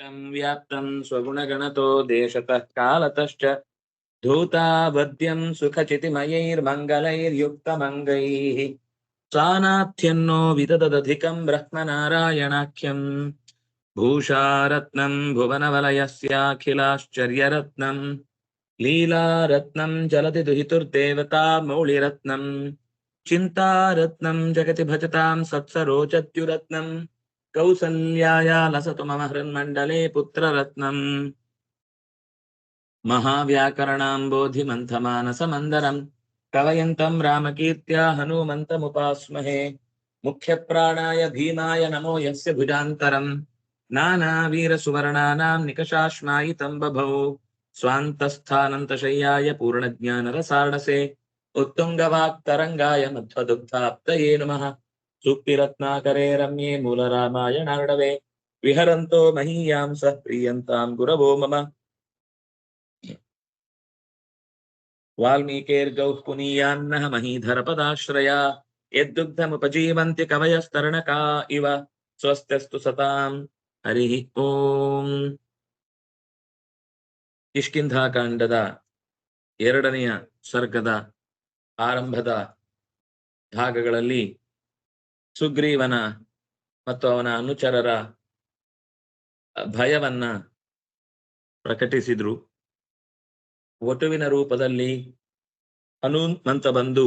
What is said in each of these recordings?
तं व्याप्तं स्वगुणगणतो देशतः कालतश्च धूतावद्यं सुखचितिमयैर्मङ्गलैर्युक्तमङ्गैः सानाथ्यन्नो विदददधिकं ब्रह्मनारायणाख्यम् भूषारत्नं भुवनवलयस्याखिलाश्चर्यरत्नम् लीलारत्नं जलति दुहितुर्देवता मौलिरत्नम् चिन्तारत्नं जगति भजतां सत्सरोचत्युरत्नम् कौसल्याया लसतु मम हृन्मण्डले पुत्ररत्नम्। महाव्याकरणाम्बोधिमन्थमानसमन्दरम्। कवयन्तं रामकीर्त्या हनूमन्तमुपास्महे। मुख्यप्राणाय भीमाय नमो यस्य भुजान्तरम्। नानावीरसुवर्णानां निकषाश्मायितं बभौ स्वान्तस्थानन्तशय्याय पूर्णज्ञानरसार्णसे उत्तुङ्गवाक्तरङ्गाय मध्वदुग्धाप्तये नमः। सूक्तिरत्नाकरे रम्ये मूलरामायणार्णवे विहरन्तो महीयां सः प्रीयन्तां गुरवो मम वाल्मीकेर्गौः पुनीयान्नः महीधरपदाश्रया यद्दुग्धमुपजीवन्ति कवयस्तरणका इव स्वस्त्यस्तु सताम् ಹರಿಃ ಓಂ ಕಿಷ್ಕಿಂಧಾಕಾಂಡದ ಎರಡನೆಯ ಸರ್ಗದ ಆರಂಭದ ಭಾಗಗಳಲ್ಲಿ ಸುಗ್ರೀವನ ಮತ್ತು ಅವನ ಅನುಚರರ ಭಯವನ್ನ ಪ್ರಕಟಿಸಿದ್ರು. ವಟುವಿನ ರೂಪದಲ್ಲಿ ಹನುಮಂತ ಬಂದು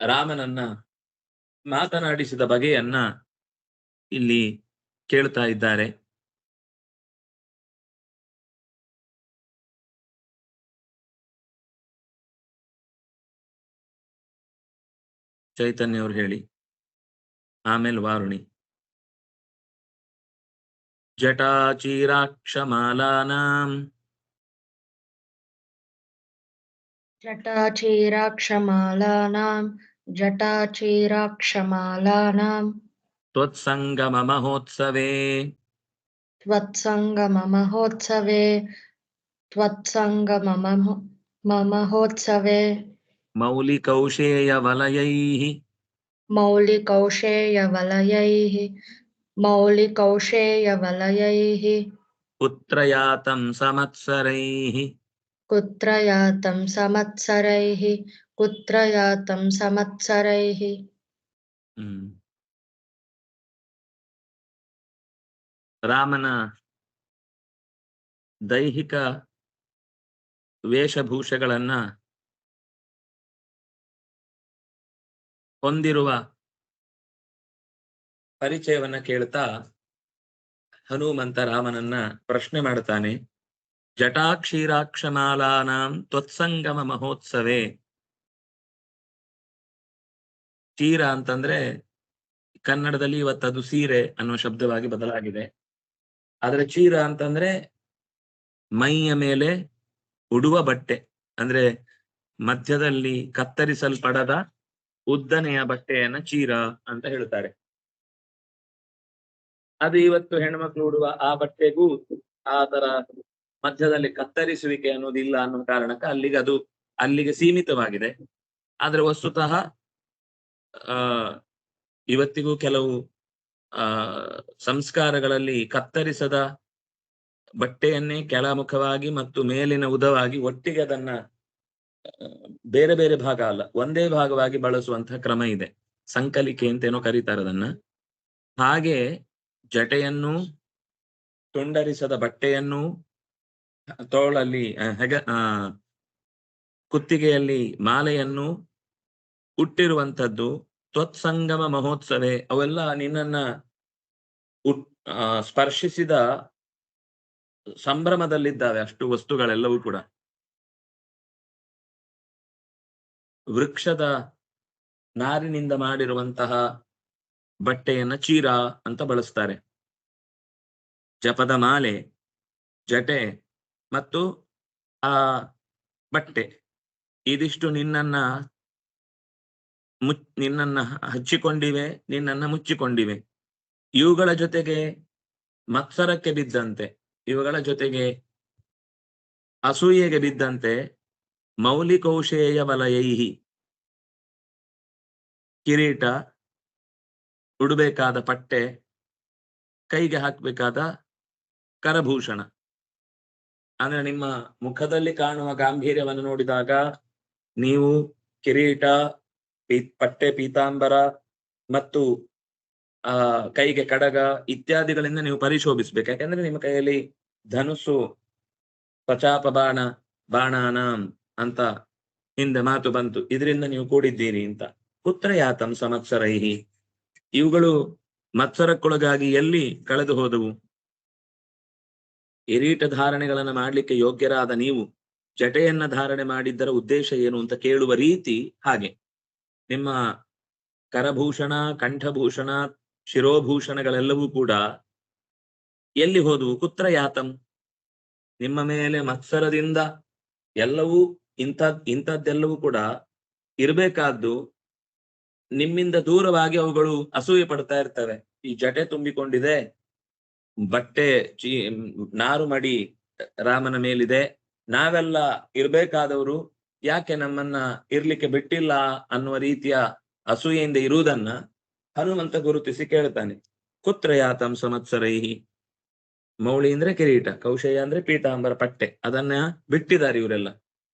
ರಾಮನನ್ನ ಮಾತನಾಡಿಸಿದ ಬಗೆಯನ್ನ ಇಲ್ಲಿ ಕೇಳ್ತಾ ಇದ್ದಾರೆ. ಚೈತನ್ಯ ಅವ್ರು ಹೇಳಿ. आमेल्वारुणि जटाचीराक्षमालानाम् जटाचीराक्षमालानां जटाचीराक्षमालानां त्वत्सङ्गममहोत्सवे त्वत्सङ्गममहोत्सवे त्वत्सङ्गममहोत्सवे मौलिकौशेयवलयैः मौलिकौशेयवलयैः मौलिकौशेयवलयैः मौलिकौशेयवलयैः पुत्रयातं समत्सरैः कुत्र यातं संवत्सरैः कुत्र यातं संवत्सरैः ಹ್ಮ್ ರಾಮನ ದೈಹಿಕ ವೇಷಭೂಷಗಳನ್ನ ಹೊಂದಿರುವ ಪರಿಚಯವನ್ನ ಕೇಳ್ತಾ ಹನುಮಂತ ರಾಮನನ್ನ ಪ್ರಶ್ನೆ ಮಾಡ್ತಾನೆ ಜಟಾಕ್ಷೀರಾಕ್ಷಮಾಲಾನಾಂ ತ್ವತ್ಸಂಗಮ ಮಹೋತ್ಸವೇ. ಕ್ಷೀರ ಅಂತಂದ್ರೆ ಕನ್ನಡದಲ್ಲಿ ಇವತ್ತದು ಸೀರೆ ಅನ್ನುವ ಶಬ್ದವಾಗಿ ಬದಲಾಗಿದೆ. ಆದ್ರೆ ಚೀರ ಅಂತಂದ್ರೆ ಮೈಯ ಮೇಲೆ ಉಡುವ ಬಟ್ಟೆ. ಅಂದ್ರೆ ಮಧ್ಯದಲ್ಲಿ ಕತ್ತರಿಸಲ್ಪಡದ ಉದ್ದನೆಯ ಬಟ್ಟೆಯನ್ನ ಚೀರ ಅಂತ ಹೇಳ್ತಾರೆ. ಅದು ಇವತ್ತು ಹೆಣ್ಮಕ್ಳು ಉಡುವ ಆ ಬಟ್ಟೆಗೂ ಆ ಮಧ್ಯದಲ್ಲಿ ಕತ್ತರಿಸುವಿಕೆ ಅನ್ನೋದಿಲ್ಲ ಅನ್ನೋ ಕಾರಣಕ್ಕೆ ಅಲ್ಲಿಗೆ ಅದು ಅಲ್ಲಿಗೆ ಸೀಮಿತವಾಗಿದೆ. ಆದ್ರೆ ವಸ್ತುತಃ, ಆ, ಇವತ್ತಿಗೂ ಕೆಲವು, ಆ, ಸಂಸ್ಕಾರಗಳಲ್ಲಿ ಕತ್ತರಿಸದ ಬಟ್ಟೆಯನ್ನೇ ಕೆಳಮುಖವಾಗಿ ಮತ್ತು ಮೇಲಿನ ಉದವಾಗಿ ಒಟ್ಟಿಗೆ ಅದನ್ನ ಬೇರೆ ಬೇರೆ ಭಾಗ ಅಲ್ಲ, ಒಂದೇ ಭಾಗವಾಗಿ ಬಳಸುವಂತಹ ಕ್ರಮ ಇದೆ. ಸಂಕಲಿಕೆ ಅಂತೇನೋ ಕರೀತಾರೆ ಅದನ್ನ ಹಾಗೆ ಜಟೆಯನ್ನು, ತುಂಡರಿಸದ ಬಟ್ಟೆಯನ್ನು, ತೋಳಲ್ಲಿ ಹೆಗ, ಆ, ಕುತ್ತಿಗೆಯಲ್ಲಿ ಮಾಲೆಯನ್ನು ಹುಟ್ಟಿರುವಂಥದ್ದು ತ್ವತ್ಸಂಗಮ ಮಹೋತ್ಸವೇ, ಅವೆಲ್ಲ ನಿನ್ನನ್ನ ಸ್ಪರ್ಶಿಸಿದ ಸಂಭ್ರಮದಲ್ಲಿದ್ದಾವೆ ಅಷ್ಟು ವಸ್ತುಗಳೆಲ್ಲವೂ ಕೂಡ. ವೃಕ್ಷದ ನಾರಿನಿಂದ ಮಾಡಿರುವಂತಹ ಬಟ್ಟೆಯನ್ನ ಚೀರ ಅಂತ ಬಳಸ್ತಾರೆ. ಜಪದ ಮಾಲೆ, ಜಟೆ ಮತ್ತು ಆ ಬಟ್ಟೆ. ಇದಿಷ್ಟು ನಿನ್ನನ್ನ ಮುಚ್, ನಿನ್ನನ್ನ ಹಚ್ಚಿಕೊಂಡಿವೆ, ನಿನ್ನನ್ನ ಮುಚ್ಚಿಕೊಂಡಿವೆ. ಇವುಗಳ ಜೊತೆಗೆ ಮತ್ಸರಕ್ಕೆ ಬಿದ್ದಂತೆ, ಇವುಗಳ ಜೊತೆಗೆ ಅಸೂಯೆಗೆ ಬಿದ್ದಂತೆ ಮೌಲಿಕೌಶೇಯ ವಲಯೈಹಿ. ಕಿರೀಟ, ಉಡಬೇಕಾದ ಪಟ್ಟೆ, ಕೈಗೆ ಹಾಕಬೇಕಾದ ಕರಭೂಷಣ. ಅಂದ್ರೆ ನಿಮ್ಮ ಮುಖದಲ್ಲಿ ಕಾಣುವ ಗಾಂಭೀರ್ಯವನ್ನು ನೋಡಿದಾಗ ನೀವು ಕಿರೀಟ ಪಟ್ಟೆ, ಪೀತಾಂಬರ ಮತ್ತು, ಆ, ಕೈಗೆ ಕಡಗ ಇತ್ಯಾದಿಗಳಿಂದ ನೀವು ಪರಿಶೋಭಿಸ್ಬೇಕು. ಯಾಕಂದ್ರೆ ನಿಮ್ಮ ಕೈಯಲ್ಲಿ ಧನುಸು ಪಚಾಪ ಬಾಣ, ಬಾಣಾನಾಂ ಅಂತ ಹಿಂದೆ ಮಾತು ಬಂತು. ಇದರಿಂದ ನೀವು ಕೂಡಿದ್ದೀರಿ ಅಂತ. ಪುತ್ರ ಯಾತಂ ಸಮತ್ಸರೈಹಿ ಇವುಗಳು ಮತ್ಸರಕ್ಕೊಳಗಾಗಿ ಎಲ್ಲಿ ಕಳೆದು ಹೋದವು ಕಿರೀಟ ಧಾರಣೆಗಳನ್ನ ಮಾಡ್ಲಿಕ್ಕೆ ಯೋಗ್ಯರಾದ ನೀವು, ಜಟೆಯನ್ನ ಧಾರಣೆ ಮಾಡಿದ್ದರ ಉದ್ದೇಶ ಏನು ಅಂತ ಕೇಳುವ ರೀತಿ ಹಾಗೆ. ನಿಮ್ಮ ಕರಭೂಷಣ, ಕಂಠಭೂಷಣ, ಶಿರೋಭೂಷಣಗಳೆಲ್ಲವೂ ಕೂಡ ಎಲ್ಲಿ ಹೋದವು? ಕುತ್ರ ಯಾತಂ? ನಿಮ್ಮ ಮೇಲೆ ಮತ್ಸರದಿಂದ ಎಲ್ಲವೂ ಇಂಥ ಇಂಥದ್ದೆಲ್ಲವೂ ಕೂಡ ಇರಬೇಕಾದ್ದು ನಿಮ್ಮಿಂದ ದೂರವಾಗಿ ಅವುಗಳು ಅಸೂಯೆ ಪಡ್ತಾ ಇರ್ತವೆ ಈ ಜಟೆ ತುಂಬಿಕೊಂಡಿದೆ. ಬಟ್ಟೆ ಚೀ ನಾರು ಮಡಿ ರಾಮನ ಮೇಲಿದೆ. ನಾವೆಲ್ಲ ಇರ್ಬೇಕಾದವರು ಯಾಕೆ ನಮ್ಮನ್ನ ಇರ್ಲಿಕ್ಕೆ ಬಿಟ್ಟಿಲ್ಲ ಅನ್ನುವ ರೀತಿಯ ಅಸೂಯೆಯಿಂದ ಇರುವುದನ್ನ ಹನುಮಂತ ಗುರುತಿಸಿ ಕೇಳ್ತಾನೆ. ಕುತ್ರ ಯಾತಂ ಸಂವತ್ಸರೈಹಿ ಮೌಳಿ ಅಂದ್ರೆ ಕಿರೀಟ ಕೌಶಯ ಅಂದ್ರೆ ಪೀತಾಂಬರ ಪಟ್ಟೆ. ಅದನ್ನ ಬಿಟ್ಟಿದ್ದಾರೆ ಇವರೆಲ್ಲ.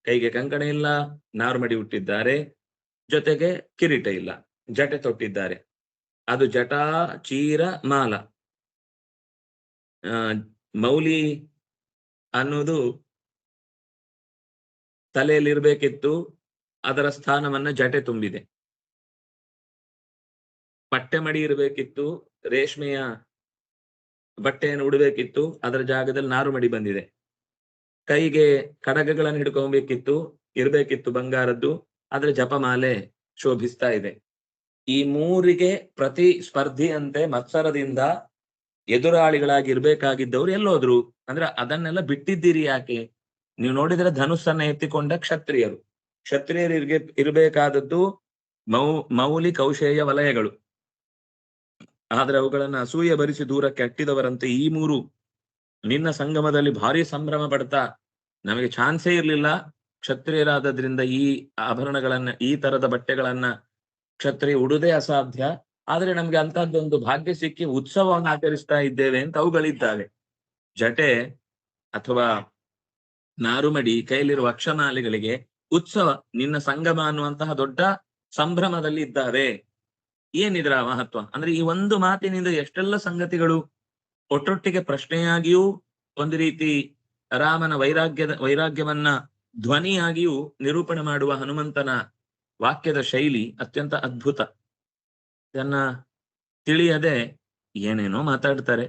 ಕೈಗೆ ಕಂಕಣ ಇಲ್ಲ ನಾರುಮಡಿ ಹುಟ್ಟಿದ್ದಾರೆ. ಜೊತೆಗೆ ಕಿರೀಟ ಇಲ್ಲ. ಜಟೆ ತೊಟ್ಟಿದ್ದಾರೆ. ಅದು ಜಟಾ ಚೀರ, ಮಾಲ. ಮೌಲಿ ಅನ್ನೋದು ತಲೆಯಲ್ಲಿ ಇರ್ಬೇಕಿತ್ತು ಅದರ ಸ್ಥಾನವನ್ನ ಜಟೆ ತುಂಬಿದೆ. ಪಟ್ಟೆ ಮಡಿ ಇರಬೇಕಿತ್ತು. ರೇಷ್ಮೆಯ ಬಟ್ಟೆಯನ್ನು ಉಡಬೇಕಿತ್ತು. ಅದರ ಜಾಗದಲ್ಲಿ ನಾರು ಮಡಿ ಬಂದಿದೆ. ಕೈಗೆ ಕಡಗಗಳನ್ನು ಹಿಡ್ಕೊಬೇಕಿತ್ತು. ಇರಬೇಕಿತ್ತು ಬಂಗಾರದ್ದು. ಅದರ ಜಪಮಾಲೆ ಶೋಭಿಸ್ತಾ ಇದೆ. ಈ ಮೂರಿಗೆ ಪ್ರತಿ ಸ್ಪರ್ಧಿಯಂತೆ ಮತ್ಸರದಿಂದ ಎದುರಾಳಿಗಳಾಗಿ ಇರ್ಬೇಕಾಗಿದ್ದವ್ರು ಎಲ್ಲೋದ್ರು. ಅಂದ್ರೆ ಅದನ್ನೆಲ್ಲ ಬಿಟ್ಟಿದ್ದೀರಿ ಯಾಕೆ? ನೀವು ನೋಡಿದ್ರೆ ಧನುಸ್ಸನ್ನ ಎತ್ತಿಕೊಂಡ ಕ್ಷತ್ರಿಯರು. ಕ್ಷತ್ರಿಯರಿಗೆ ಇರಬೇಕಾದದ್ದು ಮೌ ಮೌಲಿ ಕೌಶೇಯ ವಲಯಗಳು. ಆದ್ರೆ ಅವುಗಳನ್ನ ಅಸೂಯೆ ಭರಿಸಿ ದೂರಕ್ಕೆ ಅಟ್ಟಿದವರಂತೆ ಈ ಮೂರು. ನಿನ್ನ ಸಂಗಮದಲ್ಲಿ ಭಾರಿ ಸಂಭ್ರಮ ಪಡ್ತಾ, ನಮಗೆ ಚಾನ್ಸೇ ಇರ್ಲಿಲ್ಲ. ಕ್ಷತ್ರಿಯರಾದದ್ರಿಂದ ಈ ಆಭರಣಗಳನ್ನ, ಈ ತರದ ಬಟ್ಟೆಗಳನ್ನ ಕ್ಷತ್ರಿಯ ಉಡುದೇ ಅಸಾಧ್ಯ. ಆದ್ರೆ ನಮ್ಗೆ ಅಂತಹದ್ದೊಂದು ಭಾಗ್ಯ ಸಿಕ್ಕಿ ಉತ್ಸವವನ್ನು ಆಚರಿಸ್ತಾ ಇದ್ದೇವೆ ಅಂತ ಅವುಗಳಿದ್ದಾವೆ. ಜಟೆ ಅಥವಾ ನಾರುಮಡಿ ಕೈಯಲ್ಲಿರುವ ಅಕ್ಷಮಾಲೆಗಳಿಗೆ ಉತ್ಸವ, ನಿನ್ನ ಸಂಗಮ ಅನ್ನುವಂತಹ ದೊಡ್ಡ ಸಂಭ್ರಮದಲ್ಲಿ ಇದ್ದಾವೆ. ಏನಿದ್ರ ಮಹತ್ವ? ಅಂದ್ರೆ ಈ ಒಂದು ಮಾತಿನಿಂದ ಎಷ್ಟೆಲ್ಲ ಸಂಗತಿಗಳು ಒಟ್ಟೊಟ್ಟಿಗೆ ಪ್ರಶ್ನೆಯಾಗಿಯೂ ಒಂದು ರೀತಿ ರಾಮನ ವೈರಾಗ್ಯದ, ವೈರಾಗ್ಯವನ್ನ ಧ್ವನಿಯಾಗಿಯೂ ನಿರೂಪಣೆ ಮಾಡುವ ಹನುಮಂತನ ವಾಕ್ಯದ ಶೈಲಿ ಅತ್ಯಂತ ಅದ್ಭುತ. ಇದನ್ನ ತಿಳಿಯದೆ ಏನೇನೋ ಮಾತಾಡ್ತಾರೆ.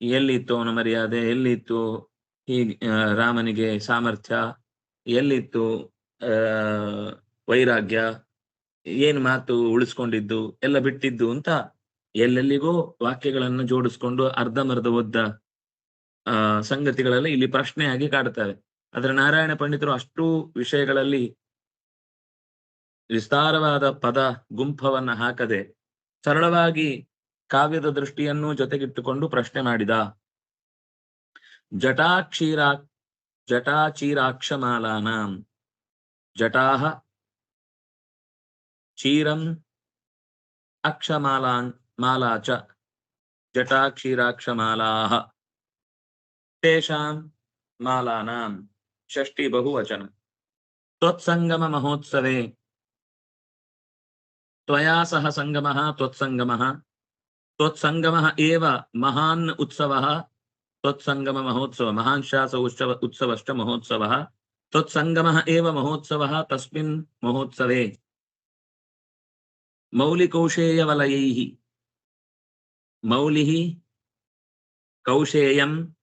ಎಲ್ಲಿತ್ತು ಅವನ ಮರ್ಯಾದೆ, ಎಲ್ಲಿತ್ತು ಹೀಗೆ ರಾಮನಿಗೆ ಸಾಮರ್ಥ್ಯ, ಎಲ್ಲಿತ್ತು ವೈರಾಗ್ಯ, ಏನ್ ಮಾತು ಉಳಿಸ್ಕೊಂಡಿದ್ದು, ಎಲ್ಲ ಬಿಟ್ಟಿದ್ದು ಅಂತ ಎಲ್ಲೆಲ್ಲಿಗೋ ವಾಕ್ಯಗಳನ್ನ ಜೋಡಿಸ್ಕೊಂಡು ಅರ್ಧಮರ್ಧ ಓದ್ದ ಆ, ಸಂಗತಿಗಳೆಲ್ಲ ಇಲ್ಲಿ ಪ್ರಶ್ನೆಯಾಗಿ ಕಾಡ್ತವೆ ಆದ್ರೆ ನಾರಾಯಣ ಪಂಡಿತರು ಅಷ್ಟು ವಿಷಯಗಳಲ್ಲಿ ವಿಸ್ತಾರವಾದ ಪದ ಗುಂಪವನ್ನ ಹಾಕದೆ ಸರಳವಾಗಿ ಕಾವ್ಯದ ದೃಷ್ಟಿಯನ್ನು ಜೊತೆಗಿಟ್ಟುಕೊಂಡು ಪ್ರಶ್ನೆ ಮಾಡಿದ. ಜಟಾಕ್ಷೀರಾ, ಜಟಾಚೀರಾಕ್ಷಮಾಲಾನಾಂ, ಜಟಾಹ, ಚೀರಂ, ಅಕ್ಷಮಾಲಾ ಮಾಲಾ ಚ ಜಟಾಕ್ಷೀರಾಕ್ಷಮಾಲಾಹ, ತೇಷಾಂ, ಮಾಲಾನಾಂ, ಷಷ್ಠಿ ಬಹುವಚನ. ತ್ವತ್ಸಂಗಮ ಮಹೋತ್ಸವೇ త్వయా సహ సంగమ త్వత్సంగమ త్వత్సంగమ ఏవ మహాన్ ఉత్సవ. త్వత్సంగమ మహోత్సవ మహాన్ శాస ఉత్సవ ఉత్సవష్ట మహోత్సవ. త్వత్సంగమ ఏవ మహోత్సవ తస్మిన్ మహోత్సవే. మౌలికౌశేయవలయై. మౌలి కౌశేయం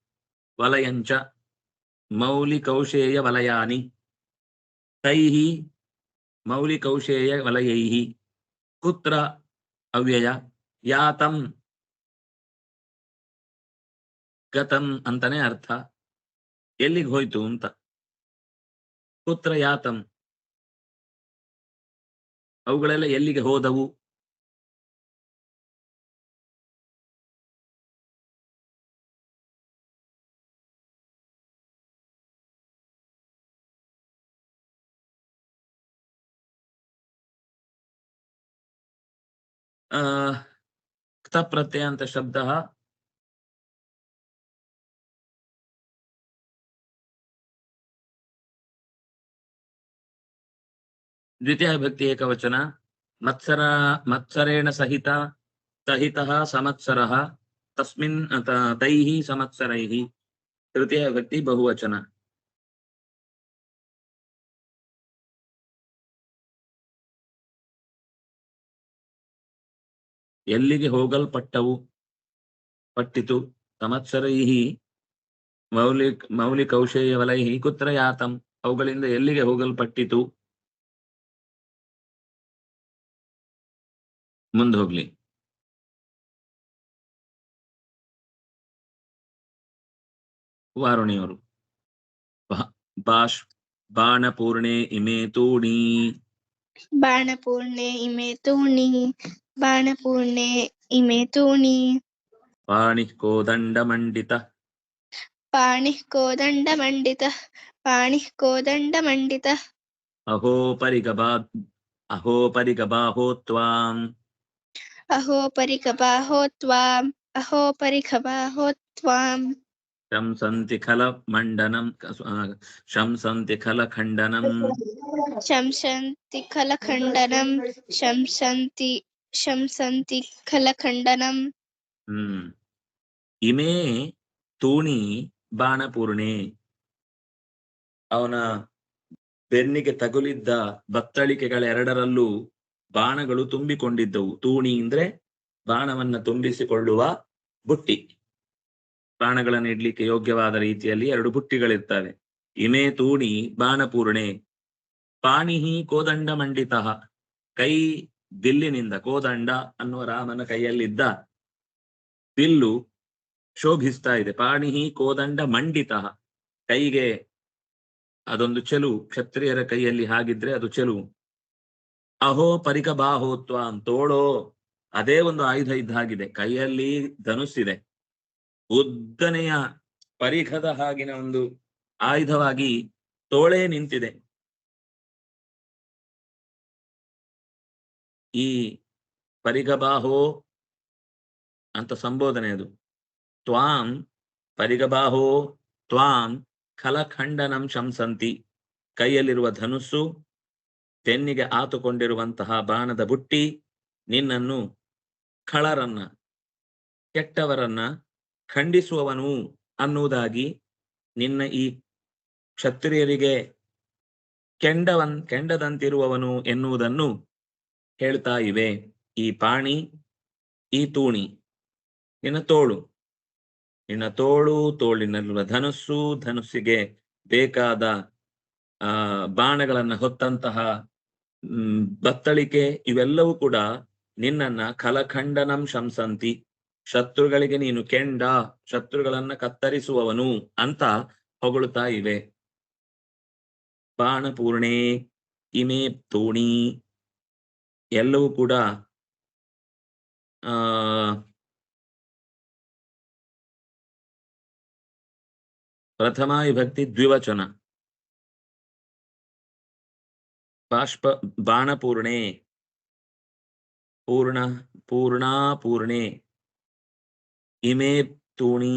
వలయంచ మౌలికౌశేయవలయాని. తై మౌలికౌశేయవలయై. ಕುತ್ರ ಅವ್ಯಯ ಯಾತಂ ಗತಂ ಅಂತಾನೆ ಅರ್ಥ. ಎಲ್ಲಿಗೆ ಹೋಯ್ತು ಅಂತ. ಕುತ್ರ ಯಾತಂ. ಅವುಗಳೆಲ್ಲ ಎಲ್ಲಿಗೆ ಹೋದವು? प्रत्ययांत शब्द द्वितीय भक्ति एक वचन मत्सर, मत्सरेण सहित, सहितः संवत्सरः तस्मिन्, तैः तृतीय भक्ति बहुवचना। ಎಲ್ಲಿಗೆ ಹೋಗಲ್ಪಟ್ಟವು? ಪಟ್ಟಿತು. ಸಂವತ್ಸರೈಃ ಮೌಲಿಕ್ ಮೌಲಿಕೌಶೇಯವಲೈಃ ಕುತ್ರ ಯಾತಂ ಅವುಗಳಿಂದ ಎಲ್ಲಿಗೆ ಹೋಗಲ್ಪಟ್ಟಿತು? ಮುಂದೆ ಹೋಗ್ಲಿ. ವಾರುಣಿಯವರು. ಬಾಣಪೂರ್ಣೆ ಇಮೇ ತೂಣಿ. ಬಾಣಪೂರ್ಣೆ ಇಮೆ ತೂಣಿ ಬಾಣಪೂರ್ಣೆ ಇಮೆ ತೂಣಿ ಪಾಣಿ ಕೋದಂಡ ಮಂಡಿತ ಪಾಣಿ ಕೋದಂಡ ಮಂಡಿತ ಪಾಣಿ ಕೋದಂಡ ಮಂಡಿತ ಅಹೋ ಪರಿಗಬಾ ಅಹೋ ಪರಿಗಬಾಹೋ ತ್ವಾಂ ಅಹೋ ಪರಿಕಬಾಹೋ ತ್ವಾಂ ಶಂಸಂತಿ ಖಲ ಮಂಡನಂ ಶಂಸಂತಿ ಖಲ ಖಂಡನಂ ಶಂಸಂತಿ ಖಲಖಂಡನಂ ಶಂಸಂತಿ ಶಂಸಂತಿ ಖಲಖಂಡನಂ ಹ್ಮ್ ಇಮೇ ತೂಣಿ ಬಾಣಪೂರ್ಣೆ ಅವನ ಬೆನ್ನಿಗೆ ತಗುಲಿದ್ದ ಬತ್ತಳಿಕೆಗಳ ಎರಡರಲ್ಲೂ ಬಾಣಗಳು ತುಂಬಿಕೊಂಡಿದ್ದವು. ತೂಣಿ ಅಂದ್ರೆ ಬಾಣವನ್ನ ತುಂಬಿಸಿಕೊಳ್ಳುವ ಬುಟ್ಟಿ. ಬಾಣಗಳನ್ನು ಇಡ್ಲಿಕ್ಕೆ ಯೋಗ್ಯವಾದ ರೀತಿಯಲ್ಲಿ ಎರಡು ಬುಟ್ಟಿಗಳಿರ್ತವೆ. ಇಮೆ ತೂಣಿ ಬಾಣಪೂರ್ಣೆ ಪಾಣಿಹಿ ಕೋದಂಡ ಮಂಡಿತ. ಕೈ ದಿಲ್ಲಿನಿಂದ ಕೋದಂಡ ಅನ್ನುವ ರಾಮನ ಕೈಯಲ್ಲಿದ್ದ ದಿಲ್ಲು ಶೋಭಿಸ್ತಾ ಇದೆ. ಪಾಣಿಹಿ ಕೋದಂಡ ಮಂಡಿತ. ಕೈಗೆ ಅದೊಂದು ಚೆಲು, ಕ್ಷತ್ರಿಯರ ಕೈಯಲ್ಲಿ ಹಾಗಿದ್ರೆ ಅದು ಚೆಲು. ಅಹೋ ಪರಿಕ ಬಾಹೋತ್ವ ತೋಳೋ, ಅದೇ ಒಂದು ಆಯುಧ ಇದ್ದಾಗಿದೆ. ಕೈಯಲ್ಲಿ ಧನುಸ್ಸಿದೆ. ಉದ್ದನೆಯ ಪರಿಘದ ಹಾಗಿನ ಒಂದು ಆಯುಧವಾಗಿ ತೋಳೆ ನಿಂತಿದೆ. ಈ ಪರಿಗಬಾಹೋ ಅಂತ ಸಂಬೋಧನೆ ಅದು. ತ್ವಾಂ ಪರಿಗಬಾಹೋ ತ್ವಾಂ ಖಲಖಂಡನಂ ಶಂಸಂತಿ. ಕೈಯಲ್ಲಿರುವ ಧನುಸ್ಸು, ತೆನ್ನಿಗೆ ಆತುಕೊಂಡಿರುವಂತಹ ಬಾಣದ ಬುಟ್ಟಿ, ನಿನ್ನನ್ನು ಖಳರನ್ನ, ಕೆಟ್ಟವರನ್ನ ಖಂಡಿಸುವವನು ಅನ್ನುವುದಾಗಿ ನಿನ್ನ ಈ ಕ್ಷತ್ರಿಯರಿಗೆ ಕೆಂಡವನ್, ಕೆಂಡದಂತಿರುವವನು ಎನ್ನುವುದನ್ನು ಹೇಳ್ತಾ ಇವೆ. ಈ ಪಾಣಿ, ಈ ತೂಣಿ. ನಿನ್ನ ತೋಳು. ನಿನ್ನ ತೋಳು, ತೋಳಿನಲ್ಲಿರುವ ಧನುಸ್ಸು, ಧನುಸ್ಸಿಗೆ ಬೇಕಾದ, ಆ, ಬಾಣಗಳನ್ನ ಹೊತ್ತಂತಹ ಬತ್ತಳಿಕೆ ಇವೆಲ್ಲವೂ ಕೂಡ ನಿನ್ನನ್ನ ಕಲಖಂಡನಂ ಶಂಸಂತಿ. ಶತ್ರುಗಳಿಗೆ ನೀನು ಕೆಂಡ, ಶತ್ರುಗಳನ್ನ ಕತ್ತರಿಸುವವನು ಅಂತ ಹೊಗಳುತ್ತಾ ಇವೆ. ಬಾಣಪೂರ್ಣೆ ಇಮೆ ತೋಣಿ ಎಲ್ಲವೂ ಕೂಡ, ಆ, ಪ್ರಥಮ ವಿಭಕ್ತಿ ದ್ವಿವಚನ. ಬಾಷ್ಪ, ಬಾಣಪೂರ್ಣೆ, ಪೂರ್ಣ, ಪೂರ್ಣಾ ಪೂರ್ಣೆ. ಇಮೆ ತೂಣಿ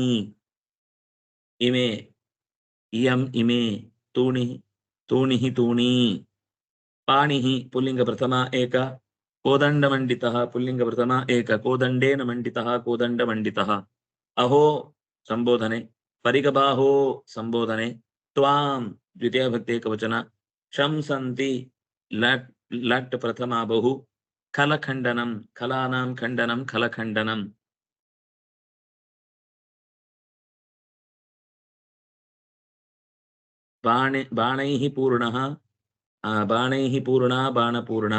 ಇಮೆ ಇಯಂ ಇಮೆ ತೂಣಿ ತೂಣಿಃ ತೂಣಿ ಪಾಣಿಃ ಪುಲ್ಲಿಂಗ ಪ್ರಥಮ ಏಕ ಕೋದಂಡಮಂಡಿತಃ ಪುಲ್ಲಿಂಗ ಪ್ರಥಮ ಏಕ ಕೋದಂಡೇನ ಮಂಡಿತಃ ಕೋದಂಡಮಂಡಿತಃ ಅಹೋ ಸಂಬೋಧನೆ ಪರಿಗಬಾಹೋ ಸಂಬೋಧನೆ ತ್ವಾಂ ದ್ವಿತೀಯ ಭಕ್ತಿ ಏಕವಚನ ಶಂಸಂತಿ ಲಟ್ ಲಟ್ ಪ್ರಥಮ ಬಹು ಖಲಖಂಡನಂ ಖಲಾನಾಂ ಖಂಡನಂ ಖಲಖಂಡನಂ ಬಾಣೆ ಬಾಣೈಃ ಪೂರ್ಣಃ ಬಾಣೈಹಿ ಬಾಣೈಃ ಬಾಣಪೂರ್ಣ.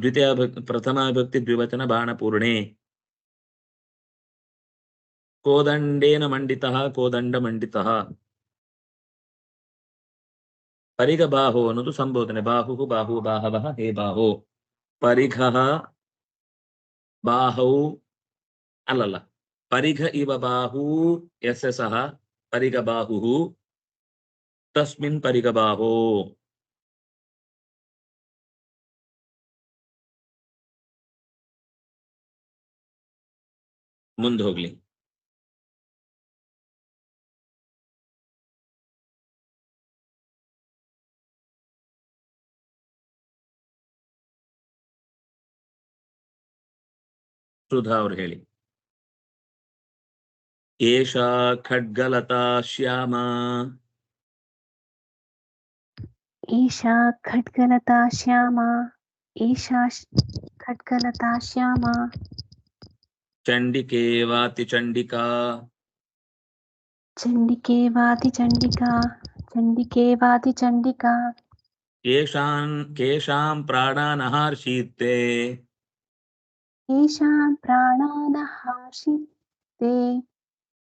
ದ್ವಿತೀಯ ಪ್ರಥಮ ವಿಭಕ್ತಿ ದ್ವಿವಚನ ಬಾಣಪೂರ್ಣೆ. ಕೋದಂಡೇನ ಮಂಡಿತಃ, ಕೋದಂಡ ಮಂಡಿತಃ. ಪರಿಗ ಬಾಹು ಅನ್ನೋದು ಸಂಬೋಧನೆ. ಬಾಹು ಬಾಹು, ಬಾಹವಃ, ಹೇ ಬಾಹು. ಪರಿಘ, ಬಾಹೌ, ಅಲ್ಲಲ್ಲ. ಪರಿಘ ಇವ ಬಾಹು ಎಸ್ ಸಹ परिगबाहु तस्मिन् परिगबाहो। मुंदोगली सुधा और हेली। एषा खड्गलता श्यामा। एषा खड्गलता श्यामा। एषा खड्गलता श्यामा। चण्डिके वाति चण्डिका। चण्डिके वाति चण्डिका। चण्डिके वाति चण्डिका। येषां केषां प्राणानहार्षीते येषां प्राणानहार्षीते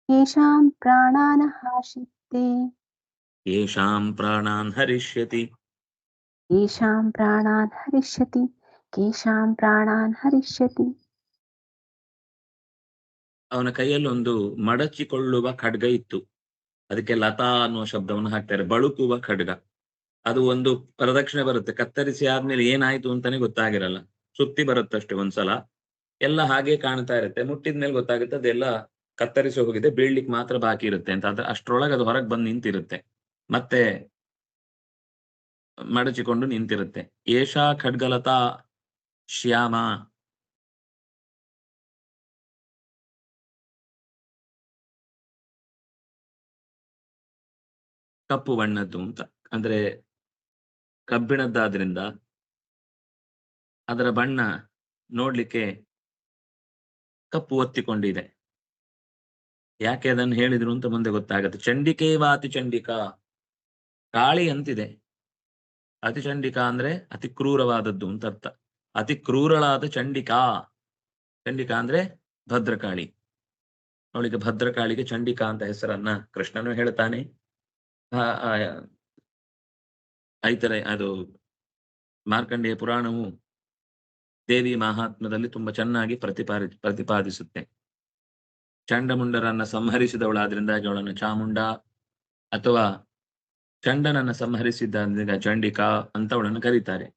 येषां प्राणानहार्षिते येषां प्राणान् हरिष्यति येषां प्राणान् हरिष्यति केषां प्राणान् हरिष्यति ಅವನ ಕೈಯಲ್ಲಿ ಒಂದು ಮಡಚಿಕೊಳ್ಳುವ ಖಡ್ಗ ಇತ್ತು ಅದಕ್ಕೆ ಲತಾ ಅನ್ನುವ ಶಬ್ದವನ್ನು ಹಾಕ್ತಾರೆ ಬಳುಕುವ ಖಡ್ಗ ಅದು ಒಂದು ಪ್ರದಕ್ಷಿಣೆ ಬರುತ್ತೆ ಕತ್ತರಿಸಿ ಆದ್ಮೇಲೆ ಏನಾಯ್ತು ಅಂತಾನೆ ಗೊತ್ತಾಗಿರಲ್ಲ ಸುತ್ತಿ ಬರುತ್ತಷ್ಟೇ ಒಂದ್ಸಲ ಎಲ್ಲ ಹಾಗೆ ಕಾಣ್ತಾ ಇರುತ್ತೆ ಮುಟ್ಟಿದ್ಮೇಲೆ ಗೊತ್ತಾಗುತ್ತೆ ಅದೆಲ್ಲ ಕತ್ತರಿಸಿ ಹೋಗಿದೆ, ಬೀಳ್ಲಿಕ್ಕೆ ಮಾತ್ರ ಬಾಕಿ ಇರುತ್ತೆ ಅಂತ. ಅದ್ರ ಅಷ್ಟ್ರೊಳಗೆ ಅದು ಹೊರಗೆ ಬಂದು ನಿಂತಿರುತ್ತೆ. ಮತ್ತೆ ಮಡಚಿಕೊಂಡು ನಿಂತಿರುತ್ತೆ. ಏಷಾ ಖಡ್ಗಲತಾ ಶ್ಯಾಮ. ಕಪ್ಪು ಬಣ್ಣದ್ದು ಅಂತ. ಅಂದ್ರೆ ಕಬ್ಬಿಣದ್ದಾದ್ರಿಂದ ಅದರ ಬಣ್ಣ ನೋಡ್ಲಿಕ್ಕೆ ಕಪ್ಪು ಒತ್ತಿಕೊಂಡಿದೆ. ಯಾಕೆ ಅದನ್ನು ಹೇಳಿದ್ರು ಅಂತ ಮುಂದೆ ಗೊತ್ತಾಗತ್ತೆ. ಚಂಡಿಕೆ ವಾತಿ ಚಂಡಿಕಾ? ಕಾಳಿ ಅಂತಿದೆ. ಅತಿ ಚಂಡಿಕಾ ಅಂದ್ರೆ ಅತಿ ಕ್ರೂರವಾದದ್ದು ಅಂತ ಅರ್ಥ. ಅತಿ ಕ್ರೂರಳಾದ ಚಂಡಿಕಾ. ಚಂಡಿಕಾ ಅಂದ್ರೆ ಭದ್ರಕಾಳಿ. ಅವಳಿಗೆ ಭದ್ರಕಾಳಿಗೆ ಚಂಡಿಕಾ ಅಂತ ಹೆಸರನ್ನ ಕೃಷ್ಣನು ಹೇಳ್ತಾನೆ. ಐತರ ಅದು ಮಾರ್ಕಂಡೇಯ ಪುರಾಣವು ದೇವಿ ಮಹಾತ್ಮದಲ್ಲಿ ತುಂಬಾ ಚೆನ್ನಾಗಿ ಪ್ರತಿಪಾದಿ, ಪ್ರತಿಪಾದಿಸುತ್ತೆ. ಚಂಡಮುಂಡರನ್ನ ಸಂಹರಿಸಿದವಳಾದ್ರಿಂದಾಗಿ ಅವಳನ್ನು ಚಾಮುಂಡ ಅಥವಾ ಚಂಡನನ್ನ ಸಂಹರಿಸಿದ್ದ ಚಂಡಿಕಾ ಅಂತ ಅವಳನ್ನು ಕರೀತಾರೆ.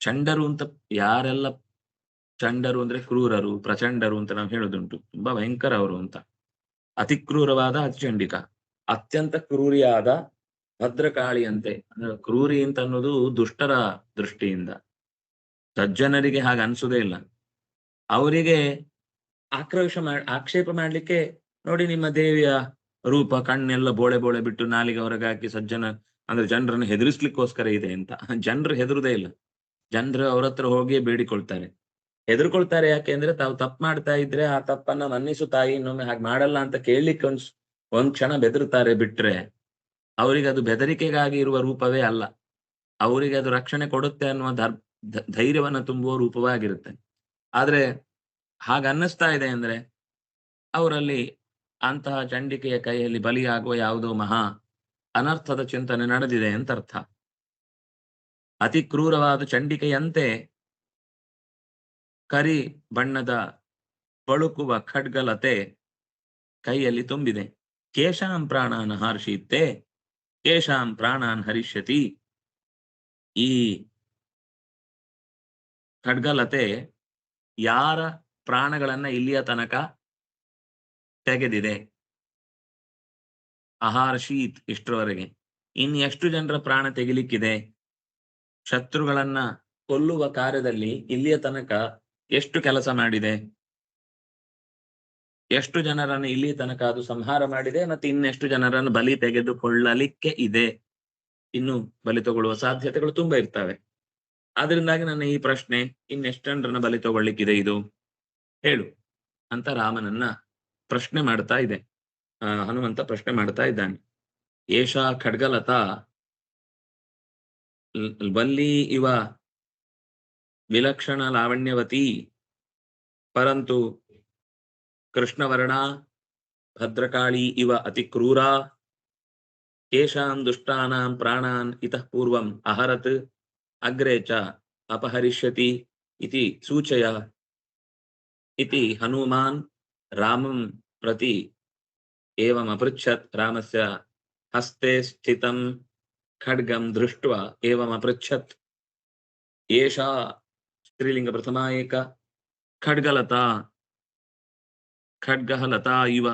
ಚಂಡರು ಅಂತ ಯಾರೆಲ್ಲ ಚಂಡರು ಅಂದ್ರೆ ಕ್ರೂರರು, ಪ್ರಚಂಡರು ಅಂತ ನಾವು ಹೇಳೋದುಂಟು. ತುಂಬಾ ಭಯಂಕರ ಅವರು ಅಂತ. ಅತಿ ಕ್ರೂರವಾದ ಅತಿ ಚಂಡಿಕಾ. ಅತ್ಯಂತ ಕ್ರೂರಿಯಾದ ಭದ್ರಕಾಳಿಯಂತೆ ಅಂದ್ರೆ ಕ್ರೂರಿ ಅಂತ ಅನ್ನೋದು ದುಷ್ಟರ ದೃಷ್ಟಿಯಿಂದ. ಸಜ್ಜನರಿಗೆ ಹಾಗೆ ಅನ್ಸುದೇ ಇಲ್ಲ. ಅವರಿಗೆ ಆಕ್ರೋಶ ಮಾಡ್, ಆಕ್ಷೇಪ ಮಾಡ್ಲಿಕ್ಕೆ ನೋಡಿ ನಿಮ್ಮ ದೇವಿಯ ರೂಪ, ಕಣ್ಣೆಲ್ಲ ಬೋಳೆ ಬೋಳೆ ಬಿಟ್ಟು ನಾಲಿಗೆ ಹೊರಗೆ ಸಜ್ಜನ, ಅಂದ್ರೆ ಜನರನ್ನು ಹೆದರಿಸ್ಲಿಕ್ಕೋಸ್ಕರ ಇದೆ ಅಂತ. ಜನರು ಹೆದರುದೇ ಇಲ್ಲ. ಜನರು ಅವ್ರ ಹತ್ರ ಹೋಗಿ ಬೇಡಿಕೊಳ್ತಾರೆ. ಹೆದರ್ಕೊಳ್ತಾರೆ ಯಾಕೆ ಅಂದ್ರೆ ತಾವು ತಪ್ಪು ಮಾಡ್ತಾ ಇದ್ರೆ ಆ ತಪ್ಪನ್ನ ಮನ್ನಿಸು ತಾಯಿ, ಇನ್ನೊಮ್ಮೆ ಹಾಗೆ ಮಾಡಲ್ಲ ಅಂತ ಕೇಳಲಿಕ್ಕೆ ಒಂದ್ ಒಂದ್ ಕ್ಷಣ ಬೆದರ್ತಾರೆ ಬಿಟ್ರೆ ಅವರಿಗೆ ಅದು ಬೆದರಿಕೆಗಾಗಿ ಇರುವ ರೂಪವೇ ಅಲ್ಲ. ಅವರಿಗೆ ಅದು ರಕ್ಷಣೆ ಕೊಡುತ್ತೆ ಅನ್ನುವ ಧರ್ ಧೈರ್ಯವನ್ನ ತುಂಬುವ ರೂಪವಾಗಿರುತ್ತೆ. ಆದ್ರೆ ಹಾಗ ಅನ್ನಿಸ್ತಾ ಇದೆ ಅಂದ್ರೆ ಅವರಲ್ಲಿ ಅಂತಹ ಚಂಡಿಕೆಯ ಕೈಯಲ್ಲಿ ಬಲಿಯಾಗುವ ಯಾವುದೋ ಮಹಾ ಅನರ್ಥದ ಚಿಂತನೆ ನಡೆದಿದೆ ಅಂತ ಅರ್ಥ ಅತಿ ಕ್ರೂರವಾದ ಚಂಡಿಕೆಯಂತೆ ಕರಿ ಬಣ್ಣದ ಬಳುಕುವ ಖಡ್ಗಲತೆ ಕೈಯಲ್ಲಿ ತುಂಬಿದೆ. ಕೇಶಾಂ ಪ್ರಾಣಾನ್ ಹಾರ್ಷಿತ್ತೆ, ಕೇಶಾಂ ಪ್ರಾಣಾನ್ ಹರಿಷ್ಯತಿ. ಈ ಖಡ್ಗಲತೆ ಯಾರ ಪ್ರಾಣಗಳನ್ನ ಇಲ್ಲಿಯ ತನಕ ತೆಗೆದಿದೆ. ಆಹಾರ ಶೀತ್ ಇಷ್ಟರವರೆಗೆ. ಇನ್ ಎಷ್ಟು ಜನರ ಪ್ರಾಣ ತೆಗಿಲಿಕ್ಕಿದೆ. ಶತ್ರುಗಳನ್ನ ಕೊಲ್ಲುವ ಕಾರ್ಯದಲ್ಲಿ ಇಲ್ಲಿಯ ತನಕ ಎಷ್ಟು ಕೆಲಸ ಮಾಡಿದೆ? ಎಷ್ಟು ಜನರನ್ನು ಇಲ್ಲಿ ತನಕ ಅದು ಸಂಹಾರ ಮಾಡಿದೆ ಮತ್ತೆ ಇನ್ನೆಷ್ಟು ಜನರನ್ನು ಬಲಿ ತೆಗೆದುಕೊಳ್ಳಲಿಕ್ಕೆ ಇದೆ? ಇನ್ನು ಬಲಿ ತಗೊಳ್ಳುವ ಸಾಧ್ಯತೆಗಳು ತುಂಬಾ ಇರ್ತವೆ. ಆದ್ರಿಂದಾಗಿ ನನ್ನ ಈ ಪ್ರಶ್ನೆ, ಇನ್ನೆಷ್ಟು ಜನರನ್ನು ಬಲಿ ತಗೊಳ್ಳಿಕ್ಕಿದೆ ಇದು? ಹೇಳು ಅಂತ ರಾಮನನ್ನ ಪ್ರಶ್ನೆ ಮಾಡ್ತಾ ಇದೆ. ಹನುಮಂತ ಪ್ರಶ್ನೆ ಮಾಡ್ತಾ ಇದ್ದಾನೆ. ಏಷ ಖಡ್ಗಲತಾ ವಲ್ಲಿ ಇವ ವಿಲಕ್ಷಣ ಲಾವಣ್ಯವತಿ? ಪರಂತು ಕೃಷ್ಣವರ್ಣ ಭದ್ರಕಾಳಿ ಇವ ಅತಿ ಕ್ರೂರ? ಕೇಶಾಂ ದುಷ್ಟಾನಾಂ ಪ್ರಾಣಾನ್ ಇತಃ ಪೂರ್ವಂ ಅಹರತ್? ಅಗ್ರೆ ಚ ಅಪಹರಿಷ್ಯತಿ? ಇತಿ ಸೂಚಯ ಇತಿ ಹನುಮಾನ್ ರಾಮಂ ಪ್ರತಿ ಏವಂ ಅಪೃಚ್ಛತ್ ರಾಮಸ್ಯ ಹಸ್ತೆ ಸ್ಥಿತಂ ಖಡ್ಗಂ ದೃಷ್ಟ್ವಾ ಏವಂ ಅಪೃಚ್ಛತ್ ಏಷಾ ಸ್ತ್ರೀಲಿಂಗ ಪ್ರಥಮ ಏಕ ಖಡ್ಗಲತಾ ಖಡ್ಗಃ ಲತಾ ಇವ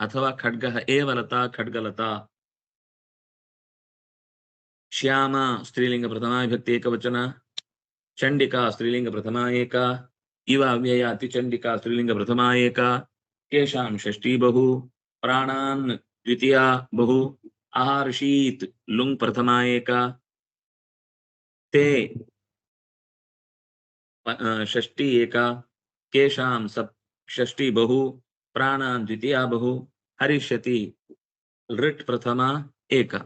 ಅಥವಾ ಖಡ್ಗಃ ಏವ ಲತಾ ಖಡ್ಗಲತಾ ಶ್ಯಾಮ ಸ್ತ್ರೀಲಿಂಗ ಪ್ರಥಮ ವಿಭಕ್ತಿ ಏಕವಚನ ಚಂಡಿಕಾ ಸ್ತ್ರೀಲಿಂಗ इव अव्यया अतिचण्डिका स्त्रीलिङ्गप्रथमा एका केषां षष्ठी बहु, प्राणान द्वितीया बहु आहर्षीत् लुंग प्रथमा एका ते षष्टी एका केषां षष्टी बहु, प्राणान द्वितीया बहु, हरिष्यति लृट् प्रथमा एका।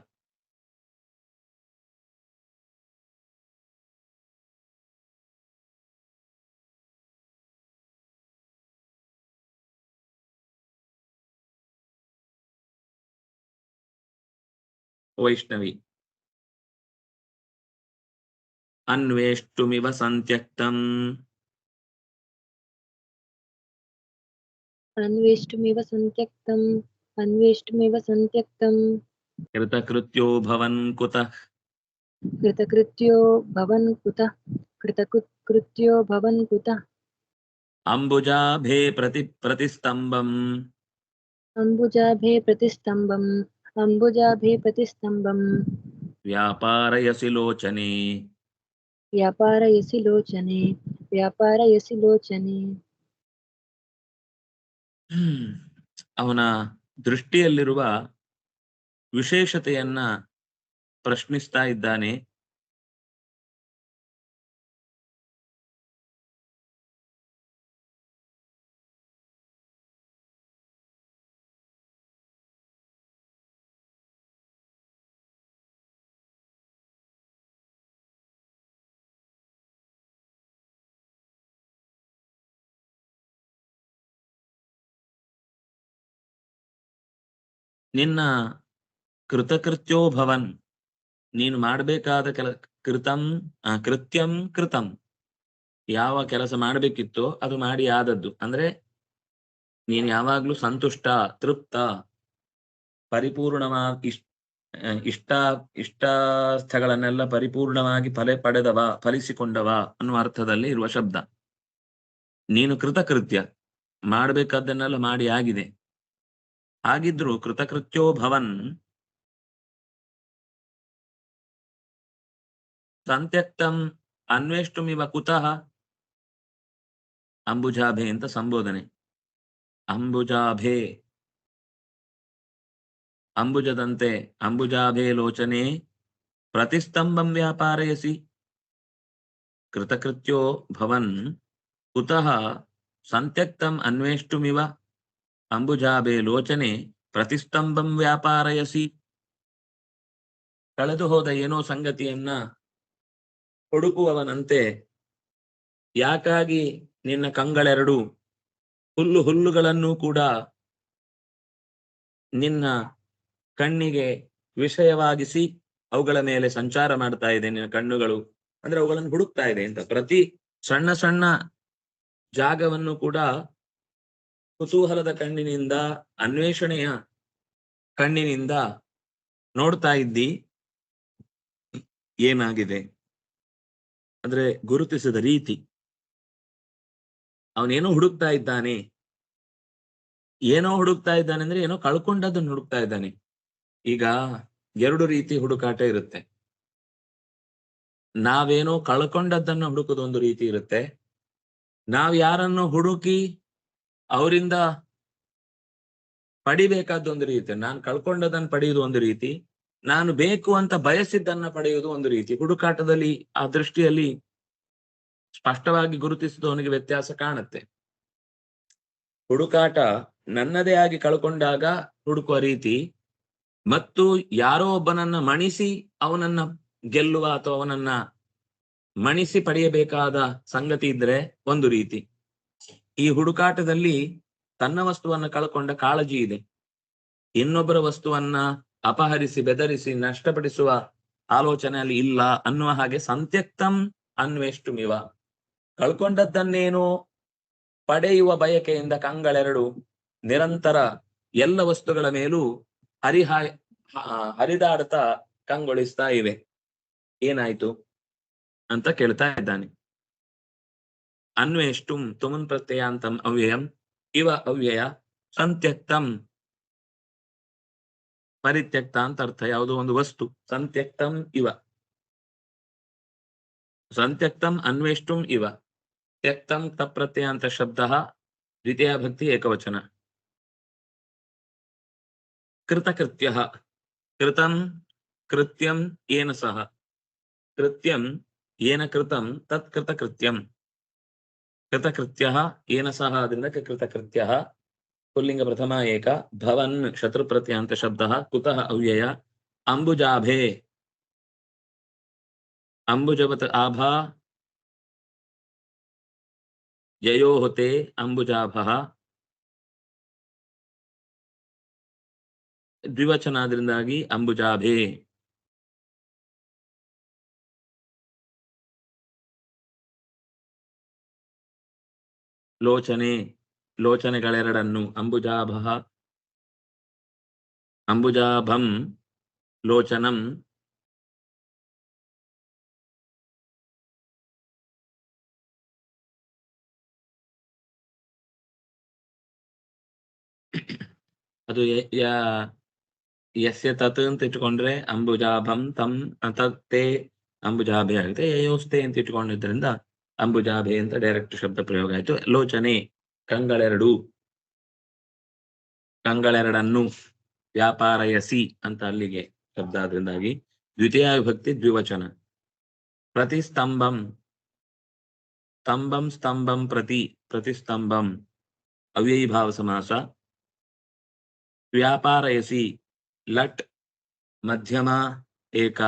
वैष्णवी। अन्वेष्टुमिव सन्त्यक्तम्। अन्वेष्टुमिव सन्त्यक्तम्। अन्वेष्टुमिव सन्त्यक्तम्। कृतकृत्यो भवन् कुतः? कृतकृत्यो भवन् कुतः? कृतकृत्यो भवन् कुतः? अम्बुजाभे प्रति प्रतिस्तम्भम्। अम्बुजाभे प्रतिस्तम्भम्। अम्बुजाभे प्रतिस्तम्भम् व्यापारयसि लोचने व्यापारयसि लोचने व्यापारयसि लोचने ಹ್ಮ್. ಅವನ ದೃಷ್ಟಿಯಲ್ಲಿರುವ ವಿಶೇಷತೆಯನ್ನ ಪ್ರಶ್ನಿಸ್ತಾ ಇದ್ದಾನೆ ನಿನ್ನ ಕೃತಕೃತ್ಯೋ ಭವನ್. ನೀನು ಮಾಡಬೇಕಾದ ಕೆಲ ಕೃತಂ ಕೃತ್ಯಂ, ಕೃತಂ. ಯಾವ ಕೆಲಸ ಮಾಡಬೇಕಿತ್ತೋ ಅದು ಮಾಡಿ ಆದದ್ದು. ಅಂದ್ರೆ ನೀನು ಯಾವಾಗ್ಲೂ ಸಂತುಷ್ಟ, ತೃಪ್ತ, ಪರಿಪೂರ್ಣವಾಗಿ ಇಷ್ಟ ಇಷ್ಟ ಇಷ್ಟಾರ್ಥಗಳನ್ನೆಲ್ಲ ಪರಿಪೂರ್ಣವಾಗಿ ಫಲ ಪಡೆದವ, ಫಲಿಸಿಕೊಂಡವ ಅನ್ನುವ ಅರ್ಥದಲ್ಲಿ ಇರುವ ಶಬ್ದ. ನೀನು ಕೃತಕೃತ್ಯ. ಮಾಡಬೇಕಾದ್ದನ್ನೆಲ್ಲ ಮಾಡಿ ಆಗಿದೆ. ಹಾಗಿದ್ರು ಕೃತಕೃತ್ಯೋ ಭವನ್ ಸಂತ್ಯಕ್ತಂ ಅನ್ವೇಷ್ಟುಮಿವ ಕುತಃ ಅಂಬುಜಾಭೆ ಅಂತ ಸಂಬೋಧನೆ. ಅಂಬುಜಾಭೆ. ಅಂಬುಜದಂತೆ ಅಂಬುಜಾಭೆ ಲೋಚನೆ ಪ್ರತಿಸ್ತಂಭಂ ವ್ಯಾಪಾರಯಸಿ. ಕೃತಕೃತ್ಯೋ ಭವನ್ ಕುತಃ ಸಂತ್ಯಕ್ತಂ ಅನ್ವೇಷ್ಟುಮಿವ ಅಂಬುಜಾಬೆ ಲೋಚನೆ ಪ್ರತಿಸ್ತಂಭಂ ವ್ಯಾಪಾರಯಸಿ. ಕಳೆದು ಹೋದ ಏನೋ ಸಂಗತಿಯನ್ನ ಹುಡುಕುವವನಂತೆ ಯಾಕಾಗಿ ನಿನ್ನ ಕಂಗಳೆರಡು ಹುಲ್ಲು ಹುಲ್ಲುಗಳನ್ನು ಕೂಡ ನಿನ್ನ ಕಣ್ಣಿಗೆ ವಿಷಯವಾಗಿಸಿ ಅವುಗಳ ಮೇಲೆ ಸಂಚಾರ ಮಾಡ್ತಾ ಇದೆ ನಿನ್ನ ಕಣ್ಣುಗಳು. ಅಂದ್ರೆ ಅವುಗಳನ್ನು ಹುಡುಕ್ತಾ ಇದೆ ಅಂತ. ಪ್ರತಿ ಸಣ್ಣ ಸಣ್ಣ ಜಾಗವನ್ನು ಕೂಡ ಕುತೂಹಲದ ಕಣ್ಣಿನಿಂದ, ಅನ್ವೇಷಣೆಯ ಕಣ್ಣಿನಿಂದ ನೋಡ್ತಾ ಇದ್ದಿ? ಏನಾಗಿದೆ? ಅಂದ್ರೆ ಗುರುತಿಸಿದ ರೀತಿ. ಅವನೇನೋ ಹುಡುಕ್ತಾ ಇದ್ದಾನೆ. ಏನೋ ಹುಡುಕ್ತಾ ಇದ್ದಾನೆ ಅಂದ್ರೆ ಏನೋ ಕಳ್ಕೊಂಡದನ್ನು ಹುಡುಕ್ತಾ ಇದ್ದಾನೆ. ಈಗ ಎರಡು ರೀತಿ ಹುಡುಕಾಟ ಇರುತ್ತೆ. ನಾವೇನೋ ಕಳ್ಕೊಂಡದ್ದನ್ನ ಹುಡುಕೋದು ಒಂದು ರೀತಿ ಇರುತ್ತೆ. ನಾವ್ ಯಾರನ್ನು ಹುಡುಕಿ ಅವರಿಂದ ಪಡಿಬೇಕಾದ ಒಂದು ರೀತಿ, ನಾನು ಕಳ್ಕೊಂಡದನ್ನ ಪಡೆಯುವುದು ಒಂದು ರೀತಿ, ನಾನು ಬೇಕು ಅಂತ ಬಯಸಿದ್ದನ್ನ ಪಡೆಯುವುದು ಒಂದು ರೀತಿ. ಹುಡುಕಾಟದಲ್ಲಿ, ಆ ದೃಷ್ಟಿಯಲ್ಲಿ ಸ್ಪಷ್ಟವಾಗಿ ಗುರುತಿಸಿದವನಿಗೆ ವ್ಯತ್ಯಾಸ ಕಾಣುತ್ತೆ. ಹುಡುಕಾಟ ನನ್ನದೇ ಆಗಿ ಕಳ್ಕೊಂಡಾಗ ಹುಡುಕುವ ರೀತಿ, ಮತ್ತು ಯಾರೋ ಒಬ್ಬನನ್ನ ಮಣಿಸಿ ಅವನನ್ನ ಗೆಲ್ಲುವ ಅಥವಾ ಅವನನ್ನ ಮಣಿಸಿ ಪಡೆಯಬೇಕಾದ ಸಂಗತಿ ಇದ್ರೆ ಒಂದು ರೀತಿ. ಈ ಹುಡುಕಾಟದಲ್ಲಿ ತನ್ನ ವಸ್ತುವನ್ನ ಕಳ್ಕೊಂಡ ಕಾಳಜಿ ಇದೆ. ಇನ್ನೊಬ್ಬರ ವಸ್ತುವನ್ನ ಅಪಹರಿಸಿ, ಬೆದರಿಸಿ, ನಷ್ಟಪಡಿಸುವ ಆಲೋಚನೆ ಅಲ್ಲಿ ಇಲ್ಲ ಅನ್ನುವ ಹಾಗೆ ಸಂತ್ಯಕ್ತಂ ಅನ್ವೇಷ್ಟುಮಿವ ಕಳ್ಕೊಂಡದ್ದನ್ನೇನು? ಪಡೆಯುವ ಬಯಕೆಯಿಂದ ಕಂಗಳೆರಡು ನಿರಂತರ ಎಲ್ಲ ವಸ್ತುಗಳ ಮೇಲೂ ಹರಿಹ ಹರಿದಾಡ್ತಾ ಕಂಗೊಳಿಸ್ತಾ ಇವೆ. ಏನಾಯ್ತು? ಅಂತ ಕೇಳ್ತಾ ಇದ್ದಾನೆ. ಅನ್ವೇಷ್ಟುಂ ತುಮನ್ ಪ್ರತ್ಯಯಾಂತಂ ಅವ್ಯಯಂ ಇವ ಅವ್ಯಯ ಸಂತ್ಯಕ್ತಂ ಪರಿತ್ಯಕ್ತ ಅಂತ ಅರ್ಥ ಯಾವುದೋ ಒಂದು ವಸ್ತು ಸಂತ್ಯಕ್ತಂ ಇವ ಸಂತ್ಯಕ್ತಂ ಅನ್ವೇಷ್ಟುಂ ಇವ त्यक्तं तप्रत्ययान्त शब्दः द्वितीया भक्ति एकवचन कृतकृत्यः कृतं कृत्यं येन सह कृत्यं येन कृतं तत् कृतकृत्यं कृतकृत्यः, येन सह पुलिंग प्रथम एक, भवन् शत्रुप्रत्यन्तशब्दः कुतः अव्यय अंबुजाभे अंबुजवत आभा, ययोः ते अंबुजाभ द्विवचनाद्रदी अंबुजाभे ಲೋಚನೆ, ಲೋಚನೆಗಳೆರಡನ್ನು ಅಂಬುಜಾಭ ಅಂಬುಜಾಭಂ, ಲೋಚನಂ. ಅದು ಯಸ್ಯ ತತ್ ಅಂತ ಇಟ್ಕೊಂಡ್ರೆ ಅಂಬುಜಾಭಂ ತಂ ತತ್ತೆ ಅಂಬುಜಾಭೆ ಆಗುತ್ತೆ ಯಯೋಸ್ತೆ ಅಂತ ಇಟ್ಕೊಂಡಿದ್ರಿಂದ ಅಂಬುಜಾಭೆ ಅಂತ ಡೈರೆಕ್ಟ್ ಶಬ್ದ ಪ್ರಯೋಗ ಆಯ್ತು ಲೋಚನೆ ಕಂಗಳೆರಡು. ಕಂಗಳೆರಡನ್ನು ವ್ಯಾಪಾರಯಸಿ ಅಂತ ಅಲ್ಲಿಗೆ ಶಬ್ದ ಆದ್ರಿಂದಾಗಿ. ದ್ವಿತೀಯ ವಿಭಕ್ತಿ ದ್ವಿವಚನ. ಪ್ರತಿಸ್ತಂಭಂ. ಸ್ತಂಭಂ ಸ್ತಂಭಂ ಪ್ರತಿ ಪ್ರತಿಸ್ತಂಭಂ. ಅವ್ಯಯೀಭಾವ ಸಮಾಸ. ವ್ಯಾಪಾರಯಸಿ ಲಟ್ ಮಧ್ಯಮ ಏಕ.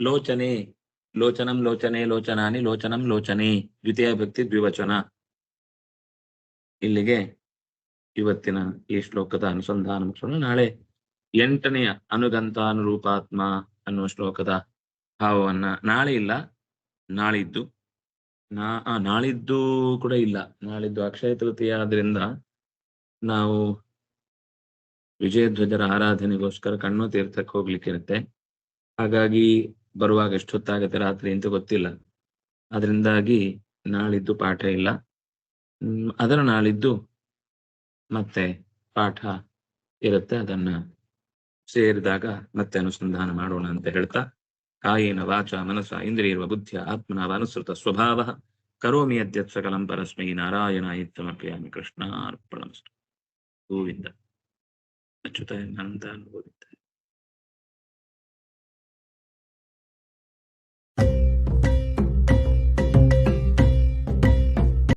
ಲೋಚನೆ ಲೋಚನಂ ಲೋಚನೆ ಲೋಚನಾನಿ ಲೋಚನಂ ಲೋಚನೆ ದ್ವಿತೀಯ ಭಕ್ತಿ ದ್ವಿವಚನ. ಇಲ್ಲಿಗೆ ಇವತ್ತಿನ ಈ ಶ್ಲೋಕದ ಅನುಸಂಧಾನ ನಾಳೆ ಎಂಟನೆಯ ಅನುಗಂತ ಅನುರೂಪಾತ್ಮ ಅನ್ನುವ ಶ್ಲೋಕದ ಭಾವವನ್ನ ನಾಳೆ ಇಲ್ಲ, ನಾಳಿದ್ದು. ನಾ ನಾಳಿದ್ದು ಕೂಡ ಇಲ್ಲ. ನಾಳಿದ್ದು ಅಕ್ಷಯ ತೃತೀಯ ಆದ್ರಿಂದ ನಾವು ವಿಜಯಧ್ವಜರ ಆರಾಧನೆಗೋಸ್ಕರ ಕಣ್ಣು ತೀರ್ಥಕ್ಕೆ ಹೋಗ್ಲಿಕ್ಕಿರುತ್ತೆ. ಹಾಗಾಗಿ ಬರುವಾಗ ಎಷ್ಟೊತ್ತಾಗತ್ತೆ ರಾತ್ರಿ ಅಂತ ಗೊತ್ತಿಲ್ಲ. ಅದರಿಂದಾಗಿ ನಾಳಿದ್ದು ಪಾಠ ಇಲ್ಲ. ಅದರ ನಾಳಿದ್ದು ಮತ್ತೆ ಪಾಠ ಇರುತ್ತೆ. ಅದನ್ನ ಸೇರಿದಾಗ ಮತ್ತೆ ಅನುಸಂಧಾನ ಮಾಡೋಣ ಅಂತ ಹೇಳ್ತಾ, ಕಾಯೇನ ವಾಚ ಮನಸ ಇಂದ್ರಿಯರ್ವ ಬುದ್ಧಿಯ ಆತ್ಮನ ಅನುಸೃತ ಸ್ವಭಾವ, ಕರೋಮಿ ಅಧ್ಯಕ್ಷ ಸಕಲಂ ಪರಸ್ಮೈ ನಾರಾಯಣ ಇತ್ತಮಪ್ಯಾಮಿ ಕೃಷ್ಣ ಅರ್ಪಣ ಗೋವಿಂದ. ಅಚ್ಯುತ ಅನಂತ